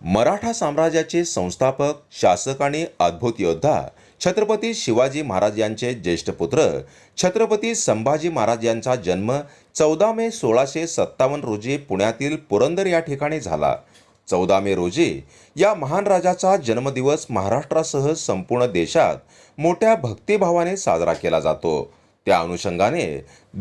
मराठा साम्राज्याचे संस्थापक शासक आणि अद्भुत योद्धा छत्रपती शिवाजी महाराज यांचे ज्येष्ठ पुत्र छत्रपती संभाजी महाराज यांचा जन्म चौदा मे सोळाशे सत्तावन्न रोजी पुण्यातील पुरंदर या ठिकाणी झाला. चौदा मे रोजी या महान राजाचा जन्मदिवस महाराष्ट्रासह संपूर्ण देशात मोठ्या भक्तिभावाने साजरा केला जातो. त्या अनुषंगाने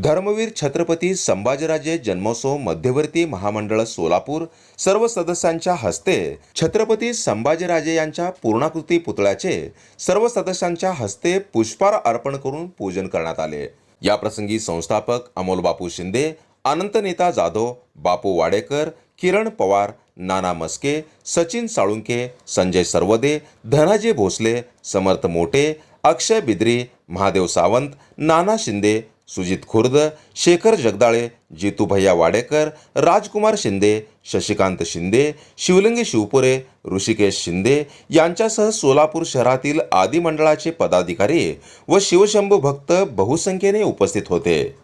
धर्मवीर छत्रपती संभाजीराजे जन्मोत्सव मध्यवर्ती महामंडळ सोलापूर सर्व सदस्यांच्या हस्ते छत्रपती संभाजीराजे यांच्या पूर्णाकृती पुतळ्याचे सर्व सदस्यांच्या हस्ते पुष्पार अर्पण करून पूजन करण्यात आले. याप्रसंगी संस्थापक अमोल बापू शिंदे अनंत नेता जाधव बापू वाडेकर किरण पवार नाना मस्के सचिन साळुंके संजय सर्वदे धनाजी भोसले समर्थ मोटे अक्षय बिद्री महादेव सावंत नाना शिंदे सुजित खुर्द शेखर जगदाळे जितू भैया वाडेकर राजकुमार शिंदे शशिकांत शिंदे शिवलिंगी शिवपुरे ऋषिकेश शिंदे यांच्यासह सोलापूर शहरातील आदी मंडळाचे पदाधिकारी व शिवशंभू भक्त बहुसंख्येने उपस्थित होते.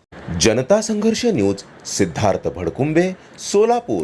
जनता संघर्ष न्यूज सिद्धार्थ भडकुंबे सोलापूर.